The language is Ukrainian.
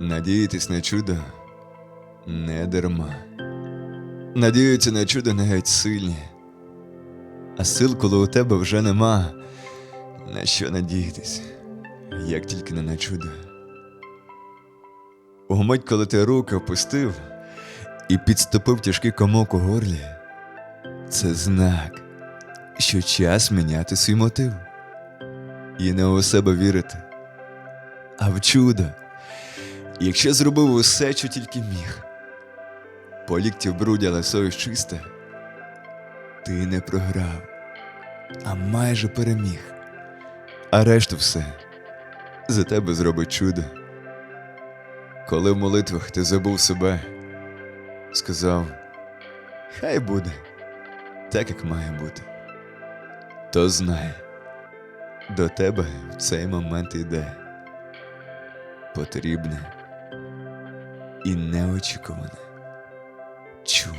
Надіятись на чудо не дарма. Надіються на чудо навіть сильні, а сил, коли у тебе вже нема, на що надіятись, як тільки не на чудо. У мить, коли ти руки опустив і підступив тяжкий комок у горлі, це знак, що час міняти свій мотив. І не у себе вірити, а в чудо. Якщо зробив усе, що тільки міг, по лікті в бруді, але совість чиста, ти не програв, а майже переміг. А решту все за тебе зробить чудо. Коли в молитвах ти забув себе, сказав, хай буде так, як має бути, то знай, до тебе в цей момент йде потрібне і неочікуване чудо.